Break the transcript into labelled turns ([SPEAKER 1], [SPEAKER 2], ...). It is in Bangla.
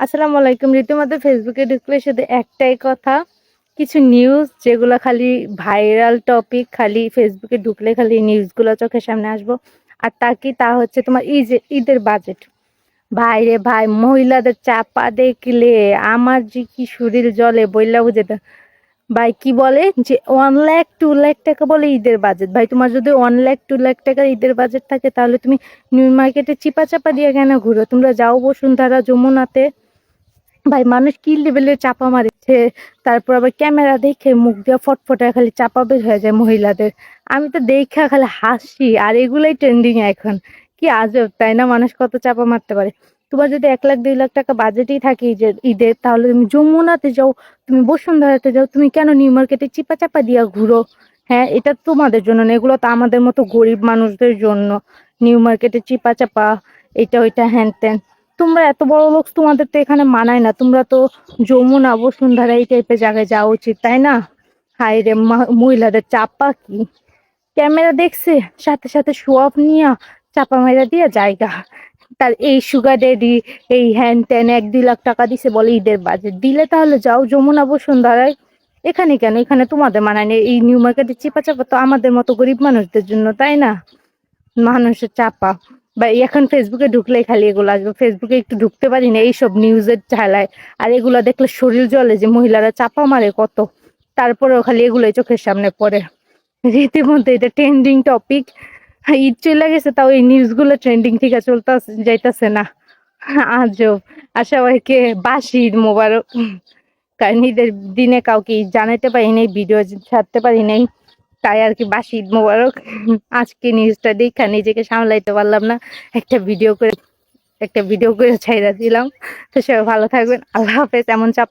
[SPEAKER 1] আসসালামু আলাইকুম। রীতিমতো ফেসবুকে ঢুকলে শুধু একটাই কথা, কিছু নিউজ যেগুলো খালি ভাইরাল টপিক খালি ফেসবুকে ঢুকলে খালি নিউজগুলো চোখের সামনে আসব। আর তা কি? তা হচ্ছে তোমার ঈদে ঈদের বাজেট ভাই রে ভাই, মহিলাদের চাপা দেখলে আমার যে কি শরীর জলে বইলা বুঝে ভাই কি বলে? যে ওয়ান লাখ টু লাখ টাকা বলে ঈদের বাজেট ভাই তোমার যদি ওয়ান লাখ টু লাখ টাকা ঈদের বাজেট থাকে, তাহলে তুমি নিউ মার্কেটে চিপা চাপা দিয়ে কেন ঘুরো? তোমরা যাও বসুন্ধরা, যমুনাতে। ভাই, মানুষ কি লেভেলের চাপা মারিছে? তারপর আবার ক্যামেরা দেখে মুখ দিয়ে ফটফটায় খালি চাপা বের হয়ে যায় মহিলাদের। আমি তো দেখা খালি হাসি, আর এগুলাই ট্রেন্ডিং এখন। কি আজব, তাই না? মানুষ কত চাপা মারতে পারে। তোমার যদি এক লাখ, দুই লাখ টাকা বাজেটই থাকে ঈদের ঈদের তাহলে তুমি যমুনাতে যাও, তুমি বসুন্ধরাতে যাও, তুমি কেন নিউ মার্কেটে চিপা চাপা দিয়া ঘুরো? হ্যাঁ এটা তোমাদের জন্য না, এগুলো তো আমাদের মতো গরিব মানুষদের জন্য। নিউ মার্কেটে চিপা চাপা, এটা ওইটা হ্যান ত্যান তোমরা এত বড় লোক তোমাদের তো এখানে মানায় না। তোমরা তো যমুনা, বসুন্ধরা এই টাইপের জায়গায় যাওয়া উচিত, তাই না? হাই রে মহিলাদের চাপা কি? ক্যামেরা দেখছে, সাথে সাথে অফ নিয়ে চাপা মেরা দিয়ে জায়গা। তার এই সুগার ডেডি এই হ্যান ত্যান এক দুই লাখ টাকা দিছে বলে ঈদের বাজেট। দিলে তাহলে যাও যমুনা, বসুন্ধরায়। এখানে কেন? এখানে তোমাদের মানায় না। এই নিউ মার্কেটে চিপা চাপা তো আমাদের মতো গরিব মানুষদের জন্য, তাই না? মানুষের চাপা। বা এখন ফেসবুকে ঢুকলেই খালি এগুলো আসবে ফেসবুকে একটু ঢুকতে পারি না এইসব নিউজের ঝালায়। আর এগুলো দেখলে শরীর জ্বলে যে মহিলারা চাপা মারে কত। তারপরেও খালি এগুলোই চোখের সামনে পড়ে। রীতিমধ্যে এটা ট্রেন্ডিং টপিক ঈদ চলে গেছে, তাও এই নিউজগুলো ট্রেন্ডিং থেকে চলতে যাইতেছে না। আজব। আর সবাইকে বাসি ঈদ মোবারক। কারণ ঈদের দিনে কাউকে জানাতে পারি নাই ভিডিও ছাড়তে পারি নাই। তাই আর কি বাসি ঈদ মোবারক। আজকে নিউজটা দেখা নিজেকে সামলাইতে পারলাম না। একটা ভিডিও করে একটা ভিডিও করে ছাইরা দিলাম। তো সবাই ভালো থাকবেন। আল্লাহ হাফেজ। এমন চাপ